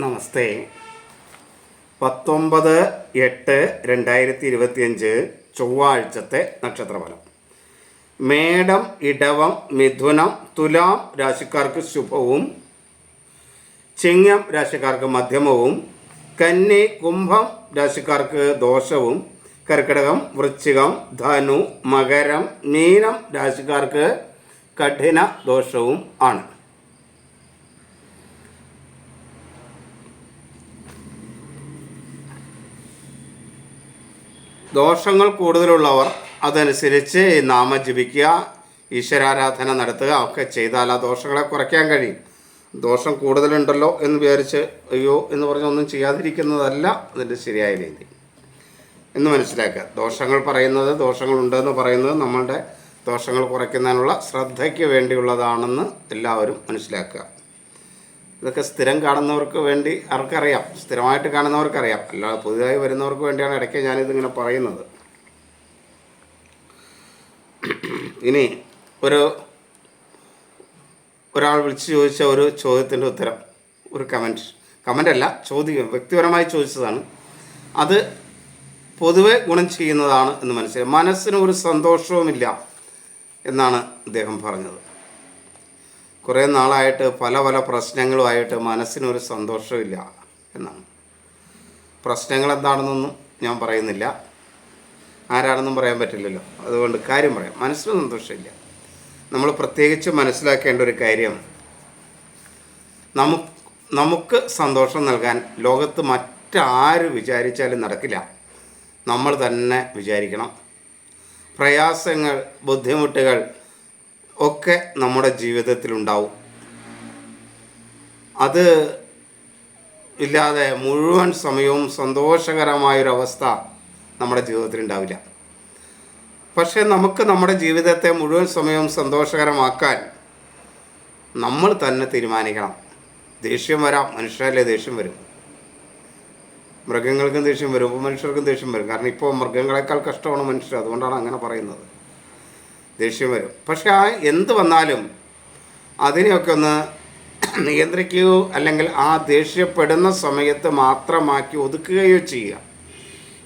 നമസ്തേ. പത്തൊമ്പത് എട്ട് രണ്ടായിരത്തി ഇരുപത്തിയഞ്ച് ചൊവ്വാഴ്ചത്തെ നക്ഷത്രഫലം. മേടം ഇടവം മിഥുനം തുലാം രാശിക്കാർക്ക് ശുഭവും ചിങ്ങം രാശിക്കാർക്ക് മധ്യമവും കന്നി കുംഭം രാശിക്കാർക്ക് ദോഷവും കർക്കിടകം വൃശ്ചികം ധനു മകരം മീനം രാശിക്കാർക്ക് കഠിന ദോഷവും ആണ്. ദോഷങ്ങൾ കൂടുതലുള്ളവർ അതനുസരിച്ച് നാമം ജപിക്കുക ഈശ്വരാരാധന നടത്തുക ഒക്കെ ചെയ്താൽ ആ ദോഷങ്ങളെ കുറയ്ക്കാൻ കഴിയും. ദോഷം കൂടുതലുണ്ടല്ലോ എന്ന് വിചാരിച്ച് അയ്യോ എന്ന് പറഞ്ഞൊന്നും ചെയ്യാതിരിക്കുന്നതല്ല അതിന്റെ ശരിയായ രീതി. എന്ന് മനസ്സിലാക്കുക. ദോഷങ്ങൾ പറയുന്നത് ദോഷങ്ങളുണ്ടെന്ന് പറയുന്നത് നമ്മളുടെ ദോഷങ്ങൾ കുറയ്ക്കുന്നതിനുള്ള ശ്രദ്ധയ്ക്ക് വേണ്ടിയുള്ളതാണെന്ന് എല്ലാവരും മനസ്സിലാക്കുക. ഇതൊക്കെ സ്ഥിരം കാണുന്നവർക്ക് വേണ്ടി ആർക്കറിയാം സ്ഥിരമായിട്ട് കാണുന്നവർക്കറിയാം. അല്ലാതെ പുതുതായി വരുന്നവർക്ക് വേണ്ടിയാണ് ഇടയ്ക്ക് ഞാനിതിങ്ങനെ പറയുന്നത്. ഇനി ഒരു ഒരാൾ വിളിച്ച് ചോദിച്ച ഒരു ചോദ്യത്തിന്റെ ഉത്തരം ഒരു കമന്റ് കമന്റ് അല്ല ചോദ്യം വ്യക്തിപരമായി ചോദിച്ചതാണ്. അത് പൊതുവെ ഗുണം ചെയ്യുന്നതാണ് എന്ന് മനസ്സിലായി. മനസ്സിന് ഒരു സന്തോഷവുമില്ല എന്നാണ് അദ്ദേഹം പറഞ്ഞത്. കുറേ നാളായിട്ട് പല പല പ്രശ്നങ്ങളുമായിട്ട് മനസ്സിനൊരു സന്തോഷമില്ല എന്നാണ്. പ്രശ്നങ്ങൾ എന്താണെന്നൊന്നും ഞാൻ പറയുന്നില്ല. ആരാണെന്നും പറയാൻ പറ്റില്ലല്ലോ. അതുകൊണ്ട് കാര്യം പറയാം. മനസ്സിന് സന്തോഷമില്ല. നമ്മൾ പ്രത്യേകിച്ച് മനസ്സിലാക്കേണ്ട ഒരു കാര്യം നമുക്ക് നമുക്ക് സന്തോഷം നൽകാൻ ലോകത്ത് മറ്റാര് വിചാരിച്ചാലും നടക്കില്ല. നമ്മൾ തന്നെ വിചാരിക്കണം. പ്രയാസങ്ങൾ ബുദ്ധിമുട്ടുകൾ ഒക്കെ നമ്മുടെ ജീവിതത്തിലുണ്ടാവും. അത് ഇല്ലാതെ മുഴുവൻ സമയവും സന്തോഷകരമായൊരവസ്ഥ നമ്മുടെ ജീവിതത്തിൽ ഉണ്ടാവില്ല പക്ഷേ നമുക്ക് നമ്മുടെ ജീവിതത്തെ മുഴുവൻ സമയവും സന്തോഷകരമാക്കാൻ നമ്മൾ തന്നെ തീരുമാനിക്കണം. ദേഷ്യം വരാം മനുഷ്യരല്ലേ ദേഷ്യം വരും? മൃഗങ്ങൾക്കും ദേഷ്യം വരും മനുഷ്യർക്കും ദേഷ്യം വരും. കാരണം ഇപ്പോൾ മൃഗങ്ങളെക്കാൾ കഷ്ടമാണ് മനുഷ്യർ അതുകൊണ്ടാണ് അങ്ങനെ പറയുന്നത്. ദേഷ്യം വരും. പക്ഷെ ആ എന്ത് വന്നാലും അതിനെയൊക്കെ ഒന്ന് നിയന്ത്രിക്കുകയോ അല്ലെങ്കിൽ ആ ദേഷ്യപ്പെടുന്ന സമയത്ത് മാത്രമാക്കി ഒതുക്കുകയോ ചെയ്യുക.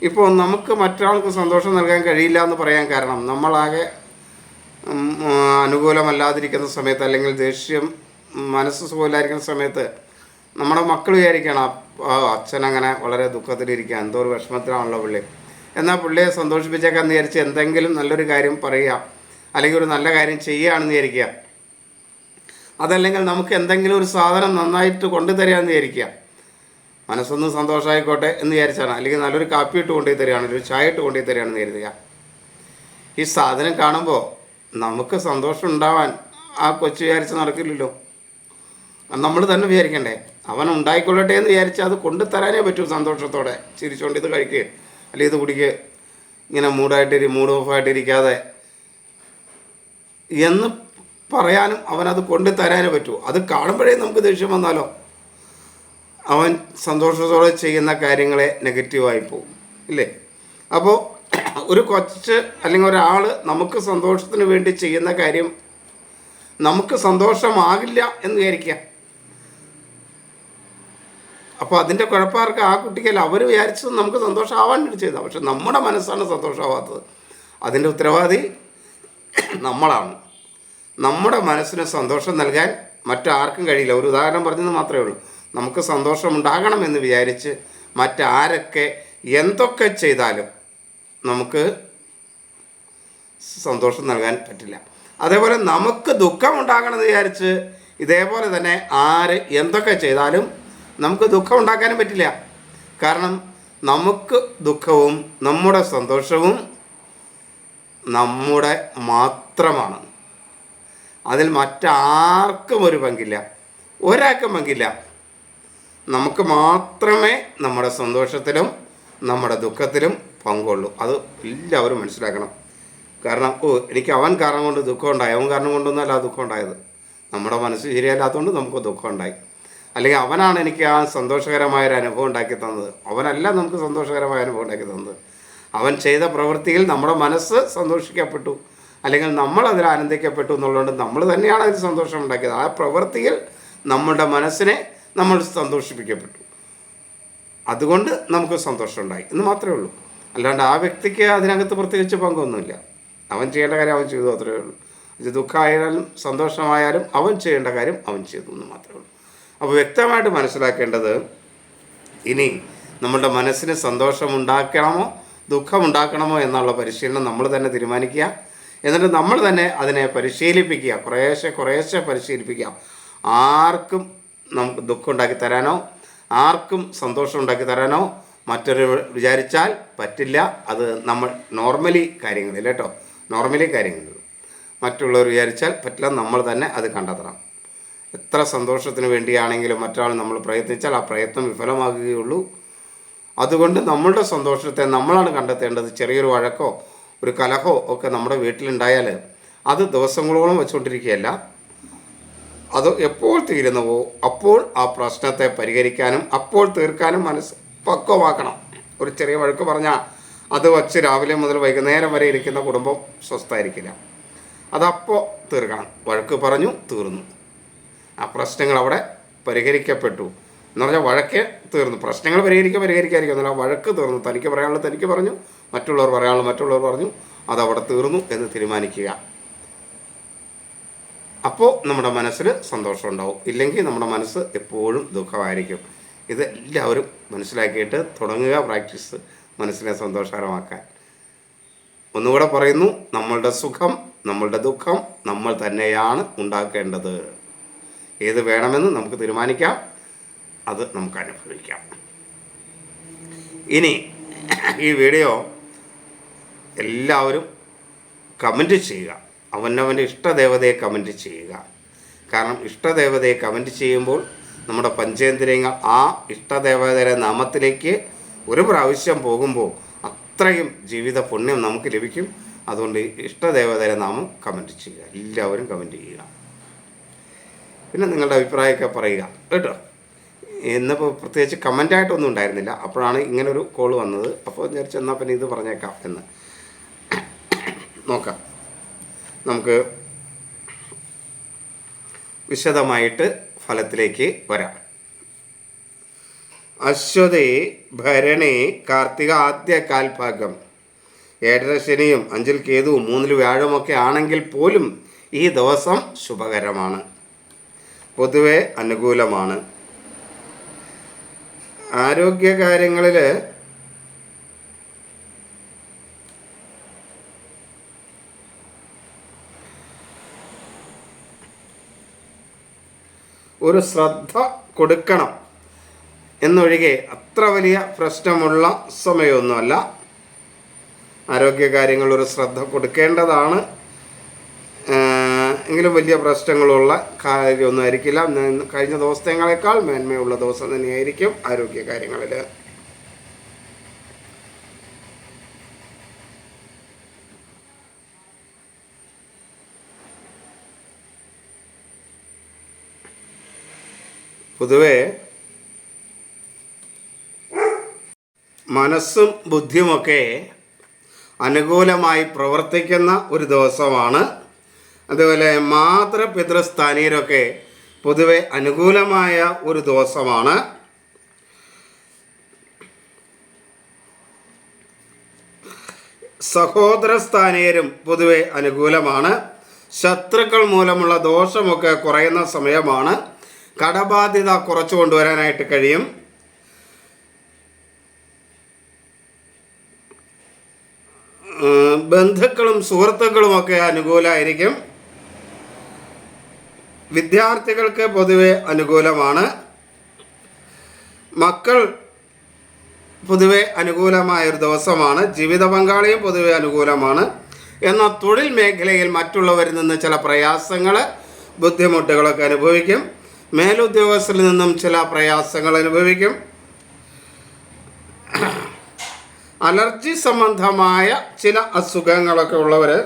ഇപ്പോൾ നമുക്ക് മറ്റൊരാൾക്ക് സന്തോഷം നൽകാൻ കഴിയില്ല എന്ന് പറയാൻ കാരണം നമ്മളാകെ അനുകൂലമല്ലാതിരിക്കുന്ന സമയത്ത് അല്ലെങ്കിൽ ദേഷ്യം മനസ്സ് സുഖമില്ലായിരിക്കുന്ന സമയത്ത് നമ്മുടെ മക്കൾ വിചാരിക്കണം അച്ഛൻ അങ്ങനെ വളരെ ദുഃഖത്തിലിരിക്കുക എന്തോ ഒരു വിഷമത്തിലാണല്ലോ പുള്ളി. എന്നാൽ പുള്ളിയെ സന്തോഷിപ്പിച്ചേക്കാൻ വിചാരിച്ച് എന്തെങ്കിലും നല്ലൊരു കാര്യം പറയുക അല്ലെങ്കിൽ ഒരു നല്ല കാര്യം ചെയ്യുകയാണെന്ന് വിചാരിക്കുക. അതല്ലെങ്കിൽ നമുക്ക് എന്തെങ്കിലും ഒരു സാധനം നന്നായിട്ട് കൊണ്ടുതരികയെന്ന് വിചാരിക്കുക. മനസ്സൊന്ന് സന്തോഷമായിക്കോട്ടെ എന്ന് വിചാരിച്ചാണ്. അല്ലെങ്കിൽ നല്ലൊരു കാപ്പി ഇട്ട് കൊണ്ടുപോയി തരികയാണ്. ഒരു ചായ ഇട്ട് കൊണ്ടുപോയി തരികയാണെന്ന് കരുതുക. ഈ സാധനം കാണുമ്പോൾ നമുക്ക് സന്തോഷം ഉണ്ടാവാൻ ആ കൊച്ചു വിചാരിച്ച് നടക്കില്ലല്ലോ. നമ്മൾ തന്നെ വിചാരിക്കണ്ടേ? അവൻ ഉണ്ടായിക്കൊള്ളട്ടെ എന്ന് വിചാരിച്ച് അത് കൊണ്ടുതരാനേ പറ്റൂ സന്തോഷത്തോടെ. ചിരിച്ചുകൊണ്ട് ഇത് കഴിക്കുക അല്ലെങ്കിൽ ഇത് കുടിക്കുക ഇങ്ങനെ മൂഡായിട്ടിരി മൂഡ് ഓഫായിട്ടിരിക്കാതെ എന്ന് പറയാനും അവനത് കൊണ്ടു തരാനേ പറ്റൂ. അത് കാണുമ്പോഴേ നമുക്ക് ദേഷ്യം വന്നാലോ? അവൻ സന്തോഷത്തോടെ ചെയ്യുന്ന കാര്യങ്ങളെ നെഗറ്റീവായി പോകും. ഇല്ലേ? അപ്പോൾ ഒരു കൊച്ച് അല്ലെങ്കിൽ ഒരാൾ നമുക്ക് സന്തോഷത്തിന് വേണ്ടി ചെയ്യുന്ന കാര്യം നമുക്ക് സന്തോഷമാകില്ല എന്ന് വിചാരിക്കുക. അപ്പോൾ അതിന്റെ കുഴപ്പമാർക്ക് ആ കുട്ടിക്കല്ല അവർ വിചാരിച്ചത് നമുക്ക് സന്തോഷമാവാൻ വേണ്ടി ചെയ്താൽ പക്ഷെ നമ്മുടെ മനസ്സാണ് സന്തോഷമാവാത്തത്. അതിന്റെ ഉത്തരവാദി നമ്മളാണ്. നമ്മുടെ മനസ്സിന് സന്തോഷം നൽകാൻ മറ്റാർക്കും കഴിയില്ല. ഒരു ഉദാഹരണം പറഞ്ഞത് മാത്രമേ ഉള്ളൂ. നമുക്ക് സന്തോഷം ഉണ്ടാകണമെന്ന് വിചാരിച്ച് മറ്റാരൊക്കെ എന്തൊക്കെ ചെയ്താലും നമുക്ക് സന്തോഷം നൽകാൻ പറ്റില്ല. അതേപോലെ നമുക്ക് ദുഃഖം ഉണ്ടാകണമെന്ന് വിചാരിച്ച് ഇതേപോലെ തന്നെ ആര് എന്തൊക്കെ ചെയ്താലും നമുക്ക് ദുഃഖം ഉണ്ടാക്കാനും പറ്റില്ല. കാരണം നമുക്ക് ദുഃഖവും നമ്മുടെ സന്തോഷവും നമ്മുടെ മാത്രമാണ്. അതിൽ മറ്റാർക്കും ഒരു പങ്കില്ല. ഒരാൾക്കും പങ്കില്ല. നമുക്ക് മാത്രമേ നമ്മുടെ സന്തോഷത്തിലും നമ്മുടെ ദുഃഖത്തിലും പങ്കുള്ളൂ. അത് എല്ലാവരും മനസ്സിലാക്കണം. കാരണം ഓ എനിക്ക് അവൻ കാരണം കൊണ്ട് ദുഃഖം ഉണ്ടായി അവൻ കാരണം കൊണ്ടൊന്നുമല്ല ആ ദുഃഖം ഉണ്ടായത് നമ്മുടെ മനസ്സ് ശരിയല്ലാത്തതുകൊണ്ട് നമുക്ക് ദുഃഖം ഉണ്ടായി അല്ലെങ്കിൽ അവനാണ് എനിക്ക് ആ സന്തോഷകരമായ ഒരു അനുഭവം ഉണ്ടാക്കി തന്നത്. അവനല്ല നമുക്ക് സന്തോഷകരമായ അനുഭവം ഉണ്ടാക്കി തന്നത്. അവൻ ചെയ്ത പ്രവൃത്തിയിൽ നമ്മുടെ മനസ്സ് സന്തോഷിക്കപ്പെട്ടു. അല്ലെങ്കിൽ നമ്മൾ അതിൽ ആനന്ദിക്കപ്പെട്ടു എന്നുള്ളതുകൊണ്ട് നമ്മൾ തന്നെയാണ് അതിൽ സന്തോഷം ഉണ്ടാക്കിയത്. ആ പ്രവൃത്തിയിൽ നമ്മളുടെ മനസ്സിനെ നമ്മൾ സന്തോഷിപ്പിക്കപ്പെട്ടു. അതുകൊണ്ട് നമുക്ക് സന്തോഷമുണ്ടായി എന്ന് മാത്രമേ ഉള്ളൂ. അല്ലാണ്ട് ആ വ്യക്തിക്ക് അതിനകത്ത് പ്രത്യേകിച്ച് പങ്കൊന്നുമില്ല. അവൻ ചെയ്യേണ്ട കാര്യം അവൻ ചെയ്തു അത്രയേ ഉള്ളൂ. ദുഃഖമായാലും സന്തോഷമായാലും അവൻ ചെയ്യേണ്ട കാര്യം അവൻ ചെയ്തു എന്ന് മാത്രമേ ഉള്ളൂ. അപ്പോൾ വ്യക്തമായിട്ട് മനസ്സിലാക്കേണ്ടത് ഇനി നമ്മളുടെ മനസ്സിന് സന്തോഷമുണ്ടാക്കണമോ ദുഃഖമുണ്ടാക്കണമോ എന്നുള്ള പരിശീലനം നമ്മൾ തന്നെ തീരുമാനിക്കുക. എന്നിട്ട് നമ്മൾ തന്നെ അതിനെ പരിശീലിപ്പിക്കുക. കുറേശ്ശെ കുറേശ്ശെ പരിശീലിപ്പിക്കുക. ആർക്കും നമുക്ക് ദുഃഖം ഉണ്ടാക്കി തരാനോ ആർക്കും സന്തോഷം ഉണ്ടാക്കി തരാനോ മറ്റൊരു വിചാരിച്ചാൽ പറ്റില്ല. അത് നമ്മൾ നോർമലി കാര്യങ്ങളിൽ കേട്ടോ. നോർമലി കാര്യങ്ങളിൽ. മറ്റുള്ളവർ വിചാരിച്ചാൽ പറ്റില്ല. നമ്മൾ തന്നെ അത് കണ്ടെത്തണം. എത്ര സന്തോഷത്തിന് വേണ്ടിയാണെങ്കിലും മറ്റൊരാൾ നമ്മൾ പ്രയത്നിച്ചാൽ ആ പ്രയത്നം വിഫലമാകുകയുള്ളൂ. അതുകൊണ്ട് നമ്മളുടെ സന്തോഷത്തെ നമ്മളാണ് കണ്ടെത്തേണ്ടത്. ചെറിയൊരു വഴക്കോ ഒരു കലഹോ ഒക്കെ നമ്മുടെ വീട്ടിലുണ്ടായാൽ അത് ദിവസങ്ങളോളം വെച്ചുകൊണ്ടിരിക്കുകയല്ല അത് എപ്പോൾ തീരുന്നുവോ അപ്പോൾ ആ പ്രശ്നത്തെ പരിഹരിക്കാനും അപ്പോൾ തീർക്കാനും മനസ്സ് പക്വമാക്കണം. ഒരു ചെറിയ വഴക്ക് പറഞ്ഞാൽ അത് വച്ച് രാവിലെ മുതൽ വൈകുന്നേരം വരെ ഇരിക്കുന്ന കുടുംബം സ്വസ്ഥമായിരിക്കില്ല. അതപ്പോൾ തീർക്കണം. വഴക്ക് പറഞ്ഞു തീർന്നു. ആ പ്രശ്നങ്ങൾ അവിടെ പരിഹരിക്കപ്പെട്ടു. എന്ന് പറഞ്ഞാൽ വഴക്ക് തീർന്നു. പ്രശ്നങ്ങൾ പരിഹരിക്കുക എന്നാൽ വഴക്ക് തീർന്നു. തനിക്ക് പറയാനുള്ളത് തനിക്ക് പറഞ്ഞു മറ്റുള്ളവർ പറയാനുള്ളത് മറ്റുള്ളവർ പറഞ്ഞു അതവിടെ തീർന്നു എന്ന് തീരുമാനിക്കുക. അപ്പോൾ നമ്മുടെ മനസ്സിൽ സന്തോഷം ഉണ്ടാവും. ഇല്ലെങ്കിൽ നമ്മുടെ മനസ്സ് എപ്പോഴും ദുഃഖമായിരിക്കും. ഇത് എല്ലാവരും മനസ്സിലാക്കിയിട്ട് തുടങ്ങുക പ്രാക്ടീസ് മനസ്സിനെ സന്തോഷകരമാക്കാൻ. ഒന്നുകൂടെ പറയുന്നു നമ്മളുടെ സുഖം നമ്മളുടെ ദുഃഖം നമ്മൾ തന്നെയാണ് ഉണ്ടാക്കേണ്ടത്. ഏത് വേണമെന്ന് നമുക്ക് തീരുമാനിക്കാം. അത് നമുക്ക് അനുഭവിക്കാം. ഇനി ഈ വീഡിയോ എല്ലാവരും കമന്റ് ചെയ്യുക. അവനവന്റെ ഇഷ്ടദേവതയെ കമന്റ് ചെയ്യുക. കാരണം ഇഷ്ടദേവതയെ കമന്റ് ചെയ്യുമ്പോൾ നമ്മുടെ പഞ്ചേന്ദ്രിയങ്ങൾ ആ ഇഷ്ടദേവതയുടെ നാമത്തിലേക്ക് ഒരു പ്രാവശ്യം പോകുമ്പോൾ അത്രയും ജീവിത പുണ്യം നമുക്ക് ലഭിക്കും. അതുകൊണ്ട് ഇഷ്ടദേവതയുടെ നാമം കമന്റ് ചെയ്യുക. എല്ലാവരും കമന്റ് ചെയ്യുക. പിന്നെ നിങ്ങളുടെ അഭിപ്രായമൊക്കെ പറയുക. കേട്ടോ? ഇന്നിപ്പോൾ പ്രത്യേകിച്ച് കമന്റായിട്ടൊന്നും ഉണ്ടായിരുന്നില്ല. അപ്പോഴാണ് ഇങ്ങനൊരു കോൾ വന്നത്. അപ്പോൾ വിചാരിച്ചു എന്നാൽ പിന്നെ ഇത് പറഞ്ഞേക്കാം എന്ന്. നോക്കാം. നമുക്ക് വിശദമായിട്ട് ഫലത്തിലേക്ക് വരാം. അശ്വതേ ഭരണേ കാർത്തിക ആദ്യ കാൽഭാഗം. ഏഴര ശനിയും അഞ്ചിൽ കേതുവും മൂന്നിൽ വ്യാഴമൊക്കെ ആണെങ്കിൽ പോലും ഈ ദിവസം ശുഭകരമാണ്. പൊതുവെ അനുകൂലമാണ്. ആരോഗ്യകാര്യങ്ങളിൽ ഒരു ശ്രദ്ധ കൊടുക്കണം എന്നൊഴികെ അത്ര വലിയ പ്രശ്നമുള്ള സമയമൊന്നുമല്ല. ആരോഗ്യകാര്യങ്ങൾ ഒരു ശ്രദ്ധ കൊടുക്കേണ്ടതാണ്. എങ്കിലും വലിയ പ്രശ്നങ്ങളുള്ള കാര്യമൊന്നും ആയിരിക്കില്ല. കഴിഞ്ഞ ദിവസങ്ങളെക്കാൾ മേന്മയുള്ള ദിവസം തന്നെയായിരിക്കും ആരോഗ്യ കാര്യങ്ങളിൽ പൊതുവേ മനസ്സും ബുദ്ധിയുമൊക്കെ അനുകൂലമായി പ്രവർത്തിക്കുന്ന ഒരു ദിവസമാണ് അതുപോലെ മാതൃപിതൃസ്ഥാനീയരൊക്കെ പൊതുവെ അനുകൂലമായ ഒരു ദിവസമാണ്. സഹോദരസ്ഥാനീയരും പൊതുവെ അനുകൂലമാണ്. ശത്രുക്കൾ മൂലമുള്ള ദോഷമൊക്കെ കുറയുന്ന സമയമാണ്. കടബാധ്യത കുറച്ചു കൊണ്ടുവരാനായിട്ട് കഴിയും. ബന്ധുക്കളും സുഹൃത്തുക്കളുമൊക്കെ അനുകൂലമായിരിക്കും വിദ്യാർത്ഥികൾക്ക് പൊതുവെ അനുകൂലമാണ്. മക്കൾ പൊതുവെ അനുകൂലമായ ഒരു ദിവസമാണ്. ജീവിത പങ്കാളിയും പൊതുവെ അനുകൂലമാണ്. എന്നാൽ തൊഴിൽ മേഖലയിൽ മറ്റുള്ളവരിൽ നിന്ന് ചില പ്രയാസങ്ങൾ ബുദ്ധിമുട്ടുകളൊക്കെ അനുഭവിക്കും. മേലുദ്യോഗസ്ഥരിൽ നിന്നും ചില പ്രയാസങ്ങൾ അനുഭവിക്കും. അലർജി സംബന്ധമായ ചില അസുഖങ്ങളൊക്കെ ഉള്ളവർ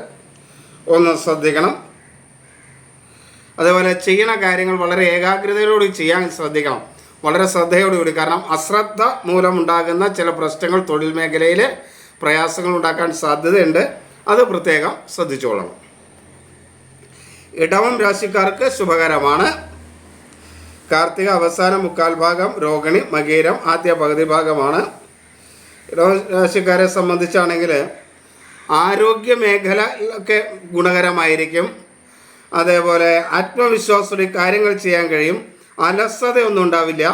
ഒന്ന് ശ്രദ്ധിക്കണം. അതേപോലെ ചെയ്യണ കാര്യങ്ങൾ വളരെ ഏകാഗ്രതയോടുകൂടി ചെയ്യാൻ ശ്രദ്ധിക്കണം. വളരെ ശ്രദ്ധയോടുകൂടി കാരണം അശ്രദ്ധ മൂലമുണ്ടാകുന്ന ചില പ്രശ്നങ്ങൾ തൊഴിൽ മേഖലയിൽ പ്രയാസങ്ങൾ ഉണ്ടാക്കാൻ സാധ്യതയുണ്ട്. അത് പ്രത്യേകം ശ്രദ്ധിച്ചോളണം. ഇടവം രാശിക്കാർക്ക് ശുഭകരമാണ്. കാർത്തിക അവസാന മുക്കാൽ ഭാഗം രോഹിണി മകീരം ആദ്യ പകുതി ഭാഗമാണ്. ഇടവം രാശിക്കാരെ സംബന്ധിച്ചാണെങ്കിൽ ആരോഗ്യ മേഖലയിലൊക്കെ ഗുണകരമായിരിക്കും. അതേപോലെ ആത്മവിശ്വാസത്തോടെ കാര്യങ്ങൾ ചെയ്യാൻ കഴിയും. അലസതയൊന്നും ഉണ്ടാവില്ല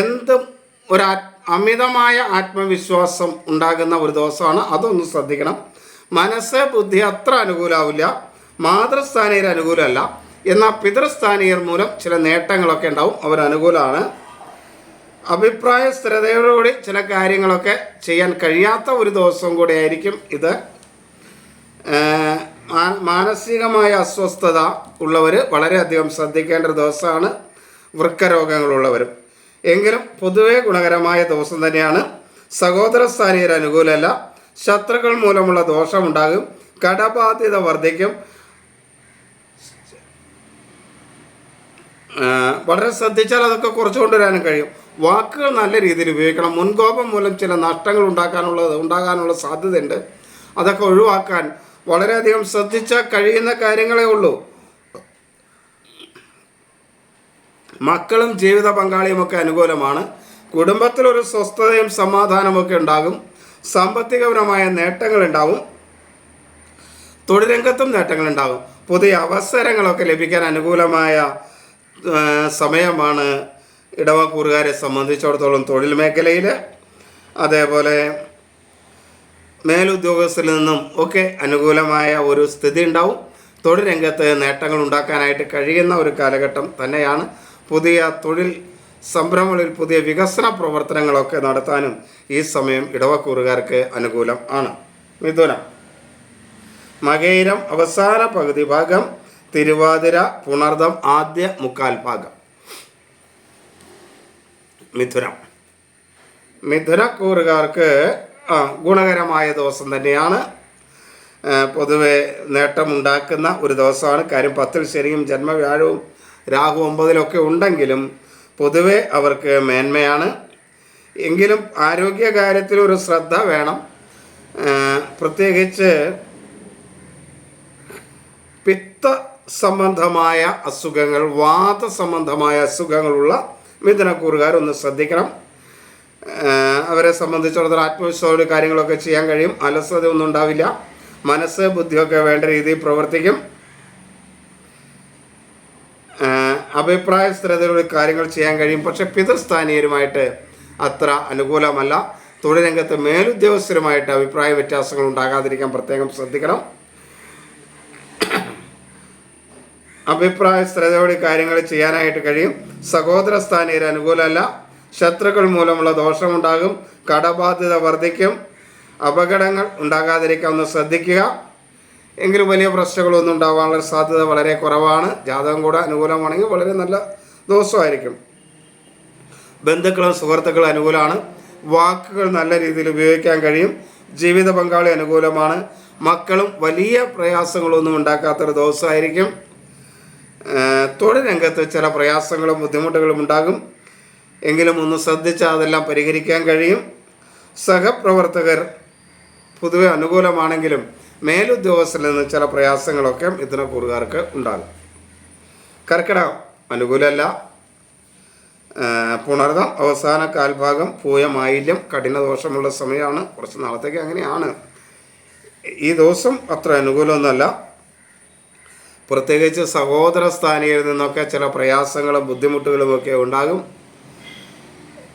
എന്തും ഒരു അമിതമായ ആത്മവിശ്വാസം ഉണ്ടാകുന്ന ഒരു ദിവസമാണ്. അതൊന്നും ശ്രദ്ധിക്കണം. മനസ്സ് ബുദ്ധി അത്ര അനുകൂലമാവില്ല മാതൃസ്ഥാനീയർ അനുകൂലമല്ല. എന്നാൽ പിതൃസ്ഥാനീയർ മൂലം ചില നേട്ടങ്ങളൊക്കെ ഉണ്ടാവും. അവർ അനുകൂലമാണ്. അഭിപ്രായ സ്ഥിരതയോടുകൂടി ചില കാര്യങ്ങളൊക്കെ ചെയ്യാൻ കഴിയാത്ത ഒരു ദിവസം കൂടി ആയിരിക്കും ഇത് മാനസികമായ അസ്വസ്ഥത ഉള്ളവർ വളരെയധികം ശ്രദ്ധിക്കേണ്ട ദിവസമാണ് വൃക്കരോഗങ്ങളുള്ളവരും. എങ്കിലും പൊതുവേ ഗുണകരമായ ദിവസം തന്നെയാണ്. സഹോദര സ്ഥാനീയർ അനുകൂലമല്ല. ശത്രുക്കൾ മൂലമുള്ള ദോഷമുണ്ടാകും. കടബാധ്യത വർദ്ധിക്കും. വളരെ ശ്രദ്ധിച്ചാൽ അതൊക്കെ കുറച്ച് കൊണ്ടുവരാനും കഴിയും. വാക്കുകൾ നല്ല രീതിയിൽ ഉപയോഗിക്കണം. മുൻകോപം മൂലം ചില നഷ്ടങ്ങൾ ഉണ്ടാക്കാനുള്ള ഉണ്ടാകാനുള്ള സാധ്യതയുണ്ട്. അതൊക്കെ ഒഴിവാക്കാൻ വളരെയധികം ശ്രദ്ധിച്ചാൽ കഴിയുന്ന കാര്യങ്ങളേ ഉള്ളൂ. മക്കളും ജീവിത പങ്കാളിയുമൊക്കെ അനുകൂലമാണ്. കുടുംബത്തിലൊരു സ്വസ്ഥതയും സമാധാനമൊക്കെ ഉണ്ടാകും. സാമ്പത്തികപരമായ നേട്ടങ്ങൾ ഉണ്ടാവും തൊഴിലംഗത്തും നേട്ടങ്ങൾ നേട്ടങ്ങളുണ്ടാകും പുതിയ അവസരങ്ങളൊക്കെ ലഭിക്കാൻ അനുകൂലമായ സമയമാണ് ഇടവക്കൂറുകാരെ സംബന്ധിച്ചിടത്തോളം തൊഴിൽ മേഖലയിൽ അതേപോലെ മേലുദ്യോഗസ്ഥരിൽ നിന്നും ഒക്കെ അനുകൂലമായ ഒരു സ്ഥിതി ഉണ്ടാവും. തൊഴിൽ രംഗത്ത് നേട്ടങ്ങൾ ഉണ്ടാക്കാനായിട്ട് കഴിയുന്ന ഒരു കാലഘട്ടം തന്നെയാണ്. പുതിയ തൊഴിൽ സംരംഭങ്ങളിൽ പുതിയ വികസന പ്രവർത്തനങ്ങളൊക്കെ നടത്താനും ഈ സമയം ഇടവക്കൂറുകാർക്ക് അനുകൂലം ആണ്. മിഥുനം. മകയിരം അവസാന പകുതി ഭാഗം തിരുവാതിര പുണർദം ആദ്യ മുക്കാൽ ഭാഗം. മിഥുനം. മിഥുനക്കൂറുകാർക്ക് ഗുണകരമായ ദിവസം തന്നെയാണ്. പൊതുവെ നേട്ടമുണ്ടാക്കുന്ന ഒരു ദിവസമാണ്. കാര്യം പത്തിൽ ശനിയും ജന്മവ്യാഴവും രാഹു ഒമ്പതിലൊക്കെ ഉണ്ടെങ്കിലും പൊതുവെ അവർക്ക് മേന്മയാണ്. എങ്കിലും ആരോഗ്യ കാര്യത്തിൽ ഒരു ശ്രദ്ധ വേണം. പ്രത്യേകിച്ച് പിത്ത സംബന്ധമായ അസുഖങ്ങൾ വാത സംബന്ധമായ അസുഖങ്ങളുള്ള മിഥുനക്കൂറുകാർ ഒന്ന് ശ്രദ്ധിക്കണം. അവരെ സംബന്ധിച്ചിടത്തോളം ആത്മവിശ്വാസ കാര്യങ്ങളൊക്കെ ചെയ്യാൻ കഴിയും. അലസത ഒന്നും ഉണ്ടാവില്ല. മനസ്സ് ബുദ്ധിയൊക്കെ വേണ്ട രീതിയിൽ പ്രവർത്തിക്കും. അഭിപ്രായ സ്ഥിരതയിലൂടെ കാര്യങ്ങൾ ചെയ്യാൻ കഴിയും. പക്ഷെ പിതൃസ്ഥാനീയരുമായിട്ട് അത്ര അനുകൂലമല്ല. തൊഴിൽ രംഗത്ത് മേലുദ്യോഗസ്ഥരുമായിട്ട് അഭിപ്രായ വ്യത്യാസങ്ങൾ ഉണ്ടാകാതിരിക്കാൻ പ്രത്യേകം ശ്രദ്ധിക്കണം. അഭിപ്രായ സ്ഥിരതയോടെ കാര്യങ്ങൾ ചെയ്യാനായിട്ട് കഴിയും. സഹോദര സ്ഥാനീയർ അനുകൂലമല്ല. ശത്രുക്കൾ മൂലമുള്ള ദോഷമുണ്ടാകും. കടബാധ്യത വർദ്ധിക്കും അപകടങ്ങൾ ഉണ്ടാകാതിരിക്കാൻ ഒന്ന് ശ്രദ്ധിക്കുക. എങ്കിലും വലിയ പ്രശ്നങ്ങളൊന്നും ഉണ്ടാകാനുള്ള സാധ്യത വളരെ കുറവാണ്. ജാതകം കൂടെ അനുകൂലമാണെങ്കിൽ വളരെ നല്ല ദിവസമായിരിക്കും. ബന്ധുക്കളും സുഹൃത്തുക്കളും അനുകൂലമാണ്. വാക്കുകൾ നല്ല രീതിയിൽ ഉപയോഗിക്കാൻ കഴിയും. ജീവിത പങ്കാളി അനുകൂലമാണ്. മക്കളും വലിയ പ്രയാസങ്ങളൊന്നും ഉണ്ടാക്കാത്തൊരു ദിവസമായിരിക്കും. തൊഴിൽ രംഗത്ത് ചില പ്രയാസങ്ങളും ബുദ്ധിമുട്ടുകളും ഉണ്ടാകും. എങ്കിലും ഒന്ന് ശ്രദ്ധിച്ചാൽ അതെല്ലാം പരിഹരിക്കാൻ കഴിയും. സഹപ്രവർത്തകർ പൊതുവെ അനുകൂലമാണെങ്കിലും മേലുദ്യോഗസ്ഥരിൽ നിന്ന് ചില പ്രയാസങ്ങളൊക്കെ ഇതിനെ കൂറുകാർക്ക് ഉണ്ടാകും. കർക്കിടകം അനുകൂലമല്ല. പുണർതം അവസാന കാൽഭാഗം പൂയമായില്യം കഠിനദോഷമുള്ള സമയമാണ്. കുറച്ച് നാളത്തേക്ക് അങ്ങനെയാണ്. ഈ ദിവസം അത്ര അനുകൂലമൊന്നുമല്ല. പ്രത്യേകിച്ച് സഹോദര സ്ഥാനീയരിൽ നിന്നൊക്കെ ചില പ്രയാസങ്ങളും ബുദ്ധിമുട്ടുകളും ഒക്കെ ഉണ്ടാകും.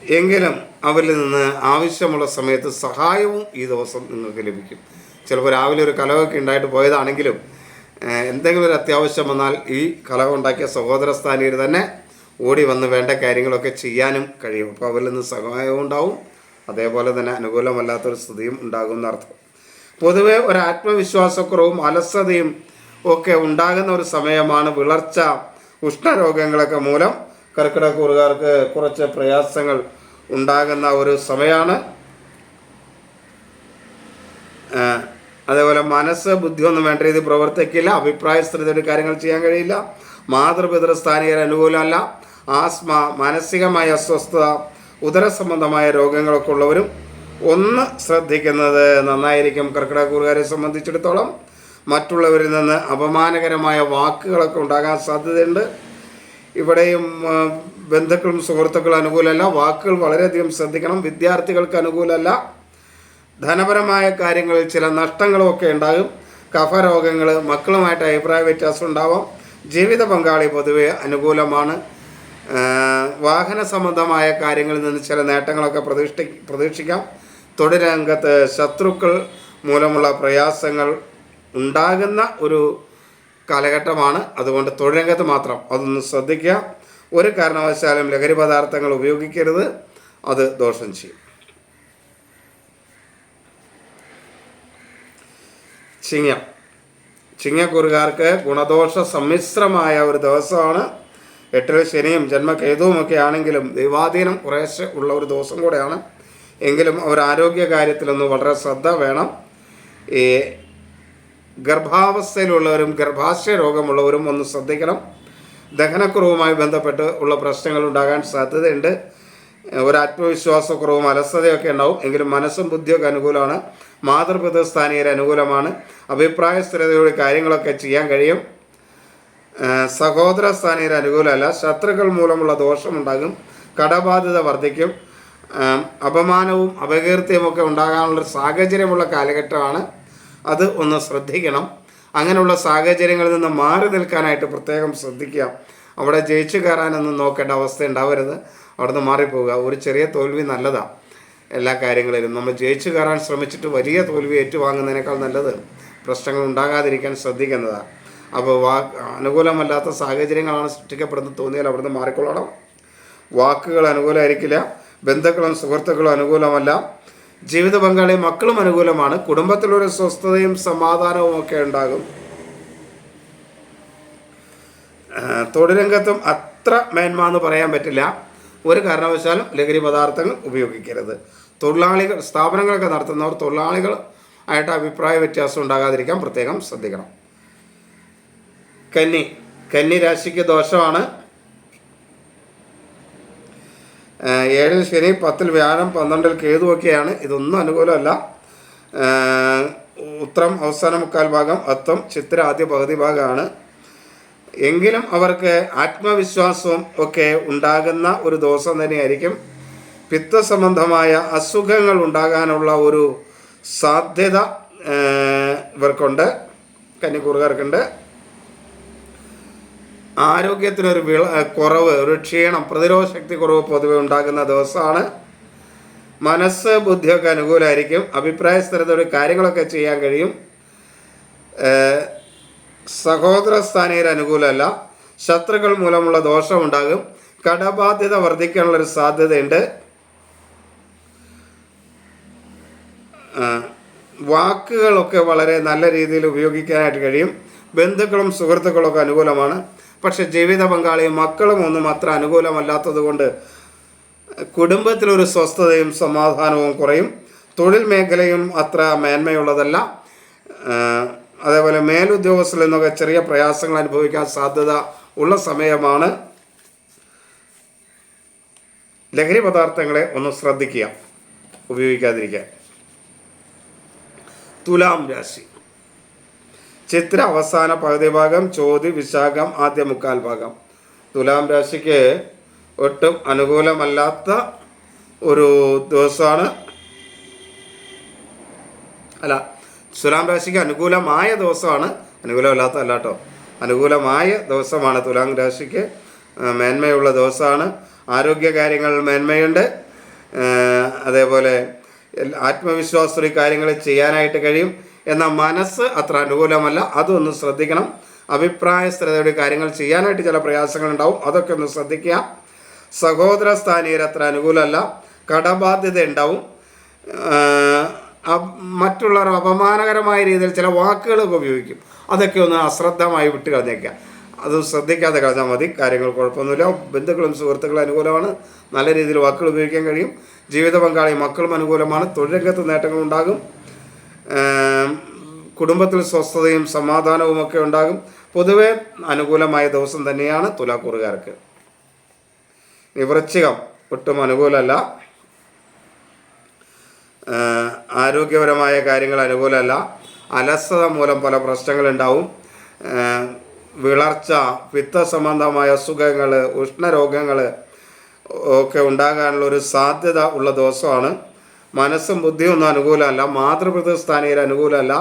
എങ്കിലും അവരിൽ നിന്ന് ആവശ്യമുള്ള സമയത്ത് സഹായവും ഈ ദിവസം നിങ്ങൾക്ക് ലഭിക്കും. ചിലപ്പോൾ രാവിലെ ഒരു കലവൊക്കെ ഉണ്ടായിട്ട് പോയതാണെങ്കിലും എന്തെങ്കിലും ഒരു അത്യാവശ്യം വന്നാൽ ഈ കലവ ഉണ്ടാക്കിയ സഹോദര സ്ഥാനീയർ തന്നെ ഓടി വന്ന് വേണ്ട കാര്യങ്ങളൊക്കെ ചെയ്യാനും കഴിയും. അപ്പോൾ അവരിൽ നിന്ന് സഹായവും ഉണ്ടാവും. അതേപോലെ തന്നെ അനുകൂലമല്ലാത്തൊരു സ്ഥിതിയും ഉണ്ടാകും എന്നർത്ഥം. പൊതുവെ ഒരു ആത്മവിശ്വാസക്കുറവും അലസതയും ഒക്കെ ഉണ്ടാകുന്ന ഒരു സമയമാണ് വിളർച്ച ഉഷ്ണരോഗങ്ങളൊക്കെ മൂലം കർക്കിടക കുറുകാർക്ക് കുറച്ച് പ്രയാസങ്ങൾ ഉണ്ടാകുന്ന ഒരു സമയമാണ് അതേപോലെ മനസ്സ് ബുദ്ധിയൊന്നും വേണ്ട രീതിയിൽ പ്രവർത്തിക്കില്ല. അഭിപ്രായ സ്ഥിരതയുടെ കാര്യങ്ങൾ ചെയ്യാൻ കഴിയില്ല. മാതൃപിതൃ സ്ഥാനീയർ അനുകൂലമല്ല. ആസ്മ മാനസികമായ അസ്വസ്ഥത ഉദര സംബന്ധമായ രോഗങ്ങളൊക്കെ ഉള്ളവരും ഒന്ന് ശ്രദ്ധിക്കുന്നത് നന്നായിരിക്കും. കർക്കിടകൂറുകാരെ സംബന്ധിച്ചിടത്തോളം മറ്റുള്ളവരിൽ നിന്ന് അപമാനകരമായ വാക്കുകളൊക്കെ ഉണ്ടാകാൻ സാധ്യതയുണ്ട്. ഇവിടെയും ബന്ധുക്കളും സുഹൃത്തുക്കളും അനുകൂലമല്ല. വാക്കുകൾ വളരെയധികം ശ്രദ്ധിക്കണം. വിദ്യാർത്ഥികൾക്ക് അനുകൂലമല്ല. ധനപരമായ കാര്യങ്ങളിൽ ചില നഷ്ടങ്ങളും ഒക്കെ ഉണ്ടാകും. കഫരോഗങ്ങൾ മക്കളുമായിട്ട് അഭിപ്രായ വ്യത്യാസം ഉണ്ടാവാം. ജീവിത പങ്കാളി പൊതുവെ അനുകൂലമാണ്. വാഹന സംബന്ധമായ കാര്യങ്ങളിൽ നിന്ന് ചില നേട്ടങ്ങളൊക്കെ പ്രതീക്ഷി പ്രതീക്ഷിക്കാം. തൊഴിലംഗത്ത് ശത്രുക്കൾ മൂലമുള്ള പ്രയാസങ്ങൾ ഉണ്ടാകുന്ന ഒരു കാലഘട്ടമാണ്. അതുകൊണ്ട് തൊഴിലംഗത്ത് മാത്രം അതൊന്ന് ശ്രദ്ധിക്കുക. ഒരു കാരണവശാലും ലഹരി പദാർത്ഥങ്ങൾ ഉപയോഗിക്കരുത്. അത് ദോഷം ചെയ്യും. ചിങ്ങ. ചിങ്ങക്കുറുകാർക്ക് ഗുണദോഷ സമ്മിശ്രമായ ഒരു ദിവസമാണ്. എട്ടിൽ ശനിയും ജന്മകേതുവും ഒക്കെ ആണെങ്കിലും ദൈവാധീനം കുറേശ്ശെ ഉള്ള ഒരു ദിവസം കൂടെയാണ്. എങ്കിലും അവർ ആരോഗ്യ കാര്യത്തിലൊന്ന് വളരെ ശ്രദ്ധ വേണം. ഈ ഗർഭാവസ്ഥയിലുള്ളവരും ഗർഭാശയ രോഗമുള്ളവരും ഒന്ന് ശ്രദ്ധിക്കണം. ദഹനക്കുറവുമായി ബന്ധപ്പെട്ട് ഉള്ള പ്രശ്നങ്ങൾ ഉണ്ടാകാൻ സാധ്യതയുണ്ട്. ഒരു ആത്മവിശ്വാസക്കുറവും അലസതയൊക്കെ ഉണ്ടാവും. എങ്കിലും മനസ്സും ബുദ്ധിയൊക്കെ അനുകൂലമാണ്. മാതൃപിതൃസ്ഥാനീയർ അനുകൂലമാണ്. അഭിപ്രായ സ്ഥിരതയോടെ കാര്യങ്ങളൊക്കെ ചെയ്യാൻ കഴിയും. സഹോദര സ്ഥാനീയർ അനുകൂലമല്ല. ശത്രുക്കൾ മൂലമുള്ള ദോഷമുണ്ടാകും കടബാധ്യത വർദ്ധിക്കും. അപമാനവും അപകീർത്തിയുമൊക്കെ ഉണ്ടാകാനുള്ള സാഹചര്യമുള്ള കാലഘട്ടമാണ്. അത് ഒന്ന് ശ്രദ്ധിക്കണം. അങ്ങനെയുള്ള സാഹചര്യങ്ങളിൽ നിന്ന് മാറി നിൽക്കാനായിട്ട് പ്രത്യേകം ശ്രദ്ധിക്കുക. അവിടെ ജയിച്ചു കയറാനൊന്നും നോക്കേണ്ട അവസ്ഥ ഉണ്ടാവരുത്. അവിടുന്ന് മാറിപ്പോവുക. ഒരു ചെറിയ തോൽവി നല്ലതാണ് എല്ലാ കാര്യങ്ങളിലും. നമ്മൾ ജയിച്ചു കയറാൻ ശ്രമിച്ചിട്ട് വലിയ തോൽവി ഏറ്റുവാങ്ങുന്നതിനേക്കാൾ നല്ലത് പ്രശ്നങ്ങൾ ഉണ്ടാകാതിരിക്കാൻ ശ്രദ്ധിക്കുന്നതാണ് അപ്പോൾ വാ അനുകൂലമല്ലാത്ത സാഹചര്യങ്ങളാണ് സൃഷ്ടിക്കപ്പെടുന്നത്. തോന്നിയാൽ അവിടുന്ന് മാറിക്കൊള്ളണം. വാക്കുകൾ അനുകൂലമായിരിക്കില്ല. ബന്ധുക്കളും സുഹൃത്തുക്കളും അനുകൂലമല്ല. ജീവിത പങ്കാളി മക്കളും അനുകൂലമാണ്. കുടുംബത്തിലൊരു സ്വസ്ഥതയും സമാധാനവും ഒക്കെ ഉണ്ടാകും. തൊഴിലംഗത്വം അത്ര മേന്മ എന്ന് പറയാൻ പറ്റില്ല. ഒരു കാരണവശാലും ലഹരി പദാർത്ഥങ്ങൾ ഉപയോഗിക്കരുത്. തൊഴിലാളികൾ സ്ഥാപനങ്ങളൊക്കെ നടത്തുന്നവർ തൊഴിലാളികൾ ആയിട്ട് അഭിപ്രായ വ്യത്യാസം ഉണ്ടാകാതിരിക്കാൻ പ്രത്യേകം ശ്രദ്ധിക്കണം. കന്നി കന്നി രാശിക്ക് ദോഷമാണ്. ഏഴിൽ ശനി പത്തിൽ വ്യാഴം പന്ത്രണ്ടിൽ കേതുവൊക്കെയാണ്. ഇതൊന്നും അനുകൂലമല്ല. ഉത്രം അവസാന മുക്കാൽ ഭാഗം അത്തം ചിത്ര ആദ്യ പകുതി ഭാഗമാണ്. എങ്കിലും അവർക്ക് ആത്മവിശ്വാസവും ഒക്കെ ഉണ്ടാകുന്ന ഒരു ദിവസം തന്നെയായിരിക്കും. പിത്ത സംബന്ധമായ അസുഖങ്ങൾ ഉണ്ടാകാനുള്ള ഒരു സാധ്യത ഇവർക്കുണ്ട്. കന്നിക്കൂറുകാർക്കുണ്ട് ആരോഗ്യത്തിനൊരു വിള കുറവ് ഒരു ക്ഷീണം പ്രതിരോധ ശക്തി കുറവ് പൊതുവെ ഉണ്ടാകുന്ന ദിവസമാണ്. മനസ്സ് ബുദ്ധിയൊക്കെ അനുകൂലമായിരിക്കും അഭിപ്രായ സ്ഥിരതയോടെ കാര്യങ്ങളൊക്കെ ചെയ്യാൻ കഴിയും. സഹോദര സ്ഥാനീയർ അനുകൂലമല്ല. ശത്രുക്കൾ മൂലമുള്ള ദോഷമുണ്ടാകും കടബാധ്യത വർദ്ധിക്കാനുള്ളൊരു സാധ്യതയുണ്ട്. വാക്കുകളൊക്കെ വളരെ നല്ല രീതിയിൽ ഉപയോഗിക്കാനായിട്ട് കഴിയും. ബന്ധുക്കളും സുഹൃത്തുക്കളൊക്കെ അനുകൂലമാണ്. പക്ഷെ ജീവിത പങ്കാളിയും മക്കളും ഒന്നും അത്ര അനുകൂലമല്ലാത്തത് കൊണ്ട് കുടുംബത്തിലൊരു സ്വസ്ഥതയും സമാധാനവും കുറയും. തൊഴിൽ മേഖലയും അത്ര മേന്മയുള്ളതല്ല. അതേപോലെ മേലുദ്യോഗസ്ഥരിൽ നിന്നൊക്കെ ചെറിയ പ്രയാസങ്ങൾ അനുഭവിക്കാൻ സാധ്യത ഉള്ള സമയമാണ്. ലഹരി പദാർത്ഥങ്ങളെ ഒന്ന് ശ്രദ്ധിക്കുക ഉപയോഗിക്കാതിരിക്കാൻ. തുലാം രാശി. ചിത്ര അവസാന പകുതി ഭാഗം ചോതി വിശാഖം ആദ്യ മുക്കാൽ ഭാഗം. തുലാം രാശിക്ക് ഒട്ടും അനുകൂലമല്ലാത്ത ഒരു ദിവസമാണ്. അല്ല തുലാം രാശിക്ക് അനുകൂലമായ ദിവസമാണ്. അനുകൂലമല്ലാത്ത അല്ല കേട്ടോ അനുകൂലമായ ദിവസമാണ് തുലാം രാശിക്ക്. മേന്മയുള്ള ദിവസമാണ്. ആരോഗ്യ കാര്യങ്ങൾ മേന്മയുണ്ട്. അതേപോലെ ആത്മവിശ്വാസത്തോടെ കാര്യങ്ങൾ ചെയ്യാനായിട്ട് കഴിയും. എന്നാൽ മനസ്സ് അത്ര അനുകൂലമല്ല. അതൊന്ന് ശ്രദ്ധിക്കണം. അഭിപ്രായ സ്ഥിരതയുടെ കാര്യങ്ങൾ ചെയ്യാനായിട്ട് ചില പ്രയാസങ്ങൾ ഉണ്ടാവും അതൊക്കെ ഒന്ന് ശ്രദ്ധിക്കുക. സഹോദര സ്ഥാനീയർ അത്ര അനുകൂലമല്ല. കടബാധ്യത ഉണ്ടാവും. മറ്റുള്ളവർ അപമാനകരമായ രീതിയിൽ ചില വാക്കുകളൊക്കെ ഉപയോഗിക്കും. അതൊക്കെ ഒന്ന് അശ്രദ്ധമായി വിട്ട് കളഞ്ഞേക്കുക. അത് ശ്രദ്ധിക്കാതെ കളഞ്ഞാൽ മതി. കാര്യങ്ങൾ കുഴപ്പമൊന്നുമില്ല. ബന്ധുക്കളും സുഹൃത്തുക്കളും അനുകൂലമാണ്. നല്ല രീതിയിൽ വാക്കുകൾ ഉപയോഗിക്കാൻ കഴിയും. ജീവിത പങ്കാളി മക്കളും അനുകൂലമാണ്. തൊഴിലംഗത്ത് നേട്ടങ്ങളുണ്ടാകും. കുടുംബത്തിൽ സ്വസ്ഥതയും സമാധാനവും ഒക്കെ ഉണ്ടാകും. പൊതുവെ അനുകൂലമായ ദിവസം തന്നെയാണ് തുലാക്കൂറുകാർക്ക്. ഇനി വൃശ്ചികം ഒട്ടും അനുകൂലമല്ല. ആരോഗ്യപരമായ കാര്യങ്ങൾ അനുകൂലമല്ല. അലസത മൂലം പല പ്രശ്നങ്ങളുണ്ടാവും. വിളർച്ച പിത്ത സംബന്ധമായ അസുഖങ്ങൾ ഉഷ്ണരോഗങ്ങൾ ഒക്കെ ഉണ്ടാകാനുള്ള ഒരു സാധ്യത ഉള്ള ദിവസമാണ് മനസ്സും ബുദ്ധിയും ഒന്നും അനുകൂലമല്ല. മാതൃപിതൃസ്ഥാനീയർ അനുകൂലമല്ല.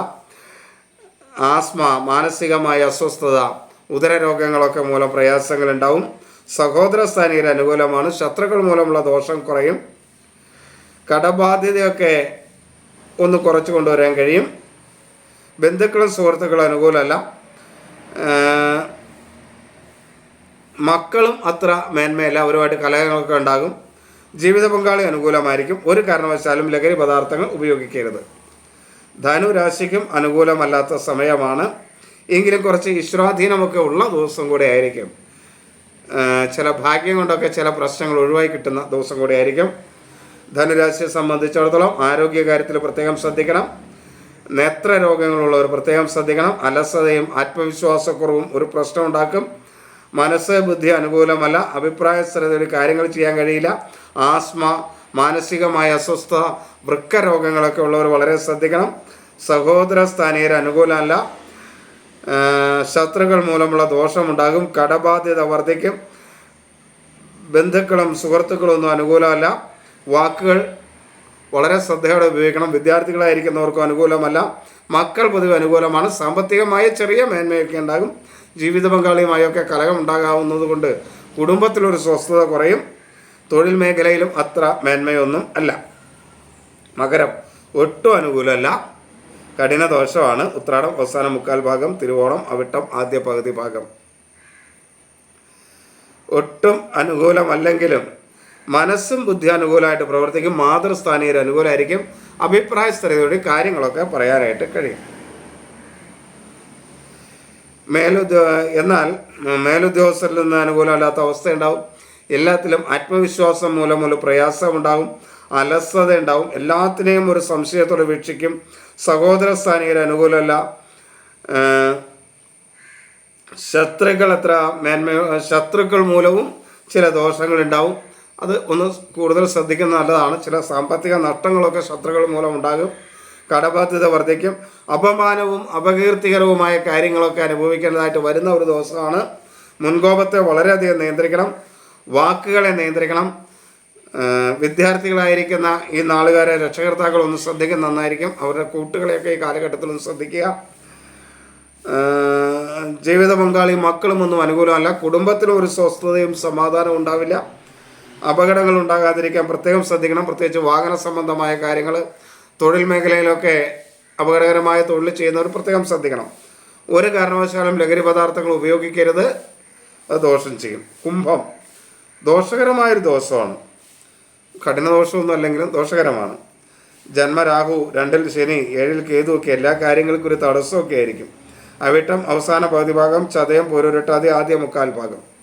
ആസ്മ മാനസികമായ അസ്വസ്ഥത ഉദരരോഗങ്ങളൊക്കെ മൂലം പ്രയാസങ്ങൾ ഉണ്ടാവും സഹോദര സ്ഥാനീയർ അനുകൂലമാണ്. ശത്രുക്കൾ മൂലമുള്ള ദോഷം കുറയും. കടബാധ്യതയൊക്കെ ഒന്ന് കുറച്ച് കൊണ്ടുവരാൻ കഴിയും. ബന്ധുക്കളും സുഹൃത്തുക്കളും അനുകൂലമല്ല. മക്കളും അത്ര മേന്മയില്ല. അവരുമായിട്ട് കലഹങ്ങളൊക്കെ ഉണ്ടാകും. ജീവിത പങ്കാളി അനുകൂലമായിരിക്കും. ഒരു കാരണവശാലും ലഹരി പദാർത്ഥങ്ങൾ ഉപയോഗിക്കരുത്. ധനുരാശിക്കും അനുകൂലമല്ലാത്ത സമയമാണ്. എങ്കിലും കുറച്ച് ഈശ്വരാധീനമൊക്കെ ഉള്ള ദിവസം കൂടെ ആയിരിക്കും. ചില ഭാഗ്യം കൊണ്ടൊക്കെ ചില പ്രശ്നങ്ങൾ ഒഴിവായി കിട്ടുന്ന ദിവസം കൂടെ ആയിരിക്കും. ധനുരാശിയെ സംബന്ധിച്ചിടത്തോളം ആരോഗ്യകാര്യത്തിൽ പ്രത്യേകം ശ്രദ്ധിക്കണം. നേത്ര രോഗങ്ങളുള്ളവർ പ്രത്യേകം ശ്രദ്ധിക്കണം. അലസതയും ആത്മവിശ്വാസക്കുറവും ഒരു പ്രശ്നം ഉണ്ടാക്കും. മനസ്സ് ബുദ്ധി അനുകൂലമല്ല. അഭിപ്രായ സ്ഥലത്തിൽ കാര്യങ്ങൾ ചെയ്യാൻ കഴിയില്ല. ആസ്മ മാനസികമായ അസ്വസ്ഥ വൃക്ക രോഗങ്ങളൊക്കെ ഉള്ളവർ വളരെ ശ്രദ്ധിക്കണം. സഹോദര സ്ഥാനീയർ അനുകൂലമല്ല. ശത്രുക്കൾ മൂലമുള്ള ദോഷമുണ്ടാകും. കടബാധ്യത വർദ്ധിക്കും. ബന്ധുക്കളും സുഹൃത്തുക്കളും ഒന്നും അനുകൂലമല്ല. വാക്കുകൾ വളരെ ശ്രദ്ധയോടെ ഉപയോഗിക്കണം. വിദ്യാർത്ഥികളായിരിക്കുന്നവർക്കും അനുകൂലമല്ല. മക്കൾ പൊതുവെ അനുകൂലമാണ്. സാമ്പത്തികമായ ചെറിയ മേന്മയൊക്കെ ഉണ്ടാകും. ജീവിത പങ്കാളിയുമായൊക്കെ കലഹം ഉണ്ടാകാവുന്നത് കൊണ്ട് കുടുംബത്തിലൊരു സ്വസ്ഥത കുറയും. തൊഴിൽ മേഖലയിലും അത്ര മേന്മയൊന്നും അല്ല. മകരം ഒട്ടും അനുകൂലമല്ല. കഠിന ദോഷമാണ്. ഉത്രാടം അവസാന മുക്കാൽ ഭാഗം തിരുവോണം അവിട്ടം ആദ്യ പകുതി ഭാഗം. ഒട്ടും അനുകൂലമല്ലെങ്കിലും മനസ്സും ബുദ്ധി അനുകൂലമായിട്ട് പ്രവർത്തിക്കും. മാതൃസ്ഥാനീയർ അനുകൂലമായിരിക്കും. അഭിപ്രായ സ്ഥിരതയോടെ കാര്യങ്ങളൊക്കെ പറയാനായിട്ട് കഴിയും. മേലുദ്യോ എന്നാൽ മേലുദ്യോഗസ്ഥരിൽ നിന്ന് അനുകൂലമല്ലാത്ത അവസ്ഥയുണ്ടാവും. എല്ലാത്തിലും ആത്മവിശ്വാസം മൂലം ഒരു പ്രയാസമുണ്ടാകും അലസത ഉണ്ടാവും എല്ലാത്തിനെയും ഒരു സംശയത്തോടെ വീക്ഷിക്കും. സഹോദര സ്ഥാനീയർ അനുകൂലമല്ല. ശത്രുക്കൾ എത്ര മേന്മ ശത്രുക്കൾ മൂലവും ചില ദോഷങ്ങൾ ഉണ്ടാവും അത് ഒന്ന് കൂടുതൽ ശ്രദ്ധിക്കുന്നത് നല്ലതാണ്. ചില സാമ്പത്തിക നഷ്ടങ്ങളൊക്കെ ശത്രുക്കൾ മൂലം ഉണ്ടാകും. കടബാധ്യത വർദ്ധിക്കും. അപമാനവും അപകീർത്തികരവുമായ കാര്യങ്ങളൊക്കെ അനുഭവിക്കേണ്ടതായിട്ട് വരുന്ന ഒരു ദിവസമാണ്. മുൻകോപത്തെ വളരെയധികം നിയന്ത്രിക്കണം. വാക്കുകളെ നിയന്ത്രിക്കണം. വിദ്യാർത്ഥികളായിരിക്കുന്ന ഈ നാളുകാരെ രക്ഷകർത്താക്കൾ ഒന്ന് ശ്രദ്ധിക്കുന്ന നന്നായിരിക്കും. അവരുടെ കൂട്ടുകളെയൊക്കെ ഈ കാലഘട്ടത്തിൽ ഒന്ന് ശ്രദ്ധിക്കുക. ജീവിത പങ്കാളി മക്കളും ഒന്നും അനുകൂലമല്ല. കുടുംബത്തിലും ഒരു സ്വസ്ഥതയും സമാധാനവും ഉണ്ടാവില്ല. അപകടങ്ങൾ ഉണ്ടാകാതിരിക്കാൻ പ്രത്യേകം ശ്രദ്ധിക്കണം. പ്രത്യേകിച്ച് വാഹന സംബന്ധമായ കാര്യങ്ങൾ തൊഴിൽ മേഖലയിലൊക്കെ അപകടകരമായ തൊഴിൽ ചെയ്യുന്നവർ പ്രത്യേകം ശ്രദ്ധിക്കണം. ഒരു കാരണവശാലും ലഹരി പദാർത്ഥങ്ങൾ ഉപയോഗിക്കരുത്. അത് ദോഷം ചെയ്യും. കുംഭം. ദോഷകരമായൊരു ദോഷമാണ്. കഠിന ദോഷമൊന്നും അല്ലെങ്കിലും ദോഷകരമാണ്. ജന്മരാഹു രണ്ടിൽ ശനി ഏഴിൽ കേതു ഒക്കെ എല്ലാ കാര്യങ്ങൾക്കും ഒരു തടസ്സമൊക്കെ ആയിരിക്കും. അവിട്ടം അവസാന പകുതി ഭാഗം ചതയം പോരൊരട്ടാതി ആദ്യ മുക്കാൽ ഭാഗം.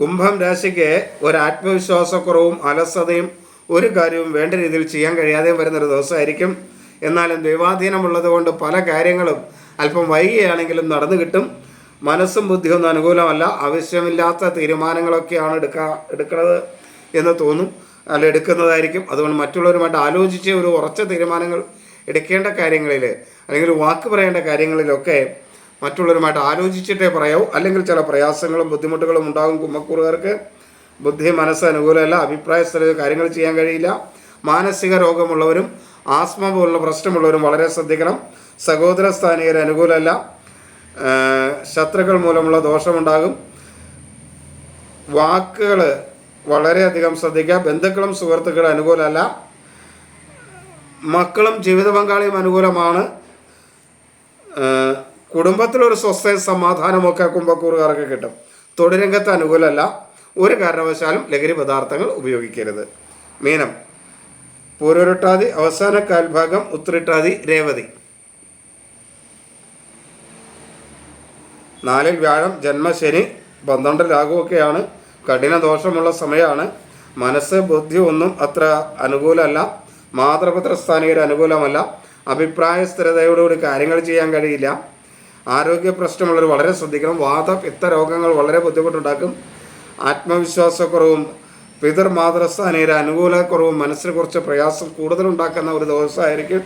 കുംഭം രാശിക്ക് ഒരു ആത്മവിശ്വാസക്കുറവും അലസതയും ഒരു കാര്യവും വേണ്ട രീതിയിൽ ചെയ്യാൻ കഴിയാതെയും വരുന്നൊരു ദിവസമായിരിക്കും. എന്നാലും ദൈവാധീനമുള്ളത് കൊണ്ട് പല കാര്യങ്ങളും അല്പം വൈകിയാണെങ്കിലും നടന്നു കിട്ടും. മനസ്സും ബുദ്ധിയൊന്നും അനുകൂലമല്ല. ആവശ്യമില്ലാത്ത തീരുമാനങ്ങളൊക്കെയാണ് എടുക്കാ എടുക്കുന്നത് എന്ന് തോന്നും അല്ല എടുക്കുന്നതായിരിക്കും. അതുകൊണ്ട് മറ്റുള്ളവരുമായിട്ട് ആലോചിച്ച് ഒരു ഉറച്ച തീരുമാനങ്ങൾ എടുക്കേണ്ട കാര്യങ്ങളിൽ അല്ലെങ്കിൽ വാക്ക് പറയേണ്ട കാര്യങ്ങളിലൊക്കെ മറ്റുള്ളവരുമായിട്ട് ആലോചിച്ചിട്ടേ പറയാവൂ. അല്ലെങ്കിൽ ചില പ്രയാസങ്ങളും ബുദ്ധിമുട്ടുകളും ഉണ്ടാകും കുമ്മക്കൂറുകാർക്ക്. ബുദ്ധി മനസ്സ് അനുകൂലമല്ല. അഭിപ്രായ സ്ഥലത്ത് കാര്യങ്ങൾ ചെയ്യാൻ കഴിയില്ല. മാനസിക രോഗമുള്ളവരും ആസ്മ പോലുള്ള പ്രശ്നമുള്ളവരും വളരെ ശ്രദ്ധിക്കണം. സഹോദര സ്ഥാനികർ അനുകൂലമല്ല. ശത്രുക്കൾ മൂലമുള്ള ദോഷമുണ്ടാകും. വാക്കുകൾ വളരെയധികം ശ്രദ്ധിക്കുക. ബന്ധുക്കളും സുഹൃത്തുക്കളും അനുകൂലമല്ല. മക്കളും ജീവിത പങ്കാളിയും അനുകൂലമാണ്. കുടുംബത്തിലൊരു സ്വസ്ഥയും സമാധാനമൊക്കെ കുംഭക്കൂറുകാർക്ക് കിട്ടും. തൊഴിലംഗത്ത് അനുകൂലമല്ല. ഒരു കാരണവശാലും ലഹരി പദാർത്ഥങ്ങൾ ഉപയോഗിക്കരുത്. മീനം. പൂരൊരുട്ടാതി അവസാന കാൽഭാഗം ഉത്രിട്ടാതി രേവതി. നാലിൽ വ്യാഴം ജന്മശനി പന്ത്രണ്ട് രാഹുവൊക്കെയാണ്. കഠിന ദോഷമുള്ള സമയമാണ് മനസ്സ് ബുദ്ധി ഒന്നും അത്ര അനുകൂലമല്ല. മാതൃപുത്ര അനുകൂലമല്ല. അഭിപ്രായ സ്ഥിരതയോടുകൂടി കാര്യങ്ങൾ ചെയ്യാൻ കഴിയില്ല. ആരോഗ്യ പ്രശ്നമുള്ളവർ വളരെ ശ്രദ്ധിക്കണം. വാത പിത്ത രോഗങ്ങൾ വളരെ ബുദ്ധിമുട്ടുണ്ടാക്കും. ആത്മവിശ്വാസക്കുറവും പിതൃ മാതൃസ്ഥാനീയർ അനുകൂലക്കുറവും മനസ്സിന് കുറച്ച് പ്രയാസം കൂടുതലുണ്ടാക്കുന്ന ഒരു ദിവസമായിരിക്കും.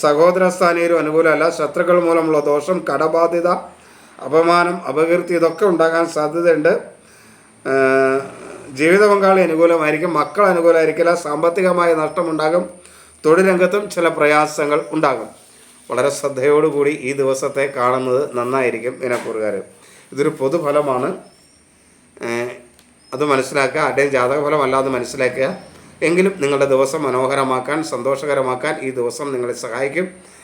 സഹോദര സ്ഥാനീയരും അനുകൂലമല്ല. ശത്രുക്കൾ മൂലമുള്ള ദോഷം കടബാധ്യത അപമാനം അപകീർത്തി ഇതൊക്കെ ഉണ്ടാകാൻ സാധ്യതയുണ്ട്. ജീവിത പങ്കാളി അനുകൂലമായിരിക്കും മക്കൾ അനുകൂലമായിരിക്കില്ല സാമ്പത്തികമായ നഷ്ടമുണ്ടാകും തൊഴിൽ രംഗത്തും ചില പ്രയാസങ്ങൾ ഉണ്ടാകും. വളരെ ശ്രദ്ധയോടുകൂടി ഈ ദിവസത്തെ കാണുന്നത് നന്നായിരിക്കും ഇതിനെക്കുറുകാർ ഇതൊരു പൊതുഫലമാണ്. അത് മനസ്സിലാക്കുക. ആരുടെയും ജാതകഫലമല്ലാതെ മനസ്സിലാക്കുക. എങ്കിലും നിങ്ങളുടെ ദിവസം മനോഹരമാക്കാൻ സന്തോഷകരമാക്കാൻ ഈ ദിവസം നിങ്ങളെ സഹായിക്കും.